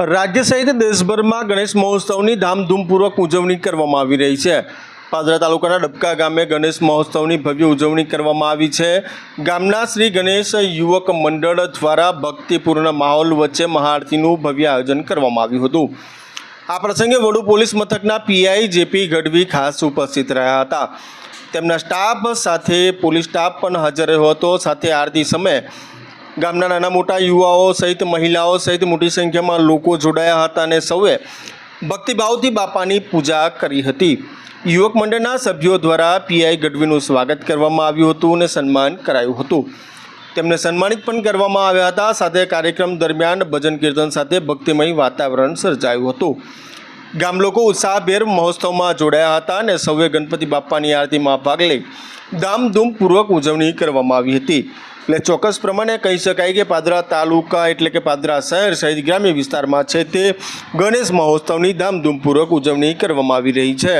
રાજ્ય સહિત દેશભરમાં ગણેશ મહોત્સવની ધામધૂમપૂર્વક ઉજવણી કરવામાં આવી રહી છે. પાદરા તાલુકાના ડબકા ગામે ગણેશ મહોત્સવની ભવ્ય ઉજવણી કરવામાં આવી છે. ગામના શ્રી ગણેશ યુવક મંડળ દ્વારા ભક્તિપૂર્ણ માહોલ વચ્ચે મહાઆરતીનું ભવ્ય આયોજન કરવામાં આવ્યું હતું. આ પ્રસંગે વડુ પોલીસ મથકના પીઆઈ જેપી ગઢવી ખાસ ઉપસ્થિત રહ્યા હતા. તેમના સ્ટાફ સાથે પોલીસ સ્ટાફ પણ હાજર રહ્યો હતો. સાથે આરતી સમયે ગામના નાના મોટા યુવાઓ સહિત મહિલાઓ સહિત મોટી સંખ્યામાં લોકો જોડાયા હતા અને સૌએ ભક્તિભાવથી બાપાની પૂજા કરી હતી. યુવક મંડળના સભ્યો દ્વારા પીઆઈ ગઢવીનું સ્વાગત કરવામાં આવ્યું હતું અને સન્માન કરાયું હતું. તેમને સન્માનિત પણ કરવામાં આવ્યા હતા. સાથે કાર્યક્રમ દરમિયાન ભજન કીર્તન સાથે ભક્તિમય વાતાવરણ સર્જાયું હતું. ગામ લોકો ઉત્સાહભેર મહોત્સવમાં જોડાયા હતા અને સૌએ ગણપતિ બાપાની આરતીમાં ભાગ લઈ ધામધૂમપૂર્વક ઉજવણી કરવામાં આવી હતી. એટલે ચોક્કસ પ્રમાણે કહી શકાય કે પાદરા તાલુકા એટલે કે પાદરા શહેર સહિત ગ્રામ્ય વિસ્તારમાં છે તે ગણેશ મહોત્સવની ધામધૂમપૂર્વક ઉજવણી કરવામાં આવી રહી છે.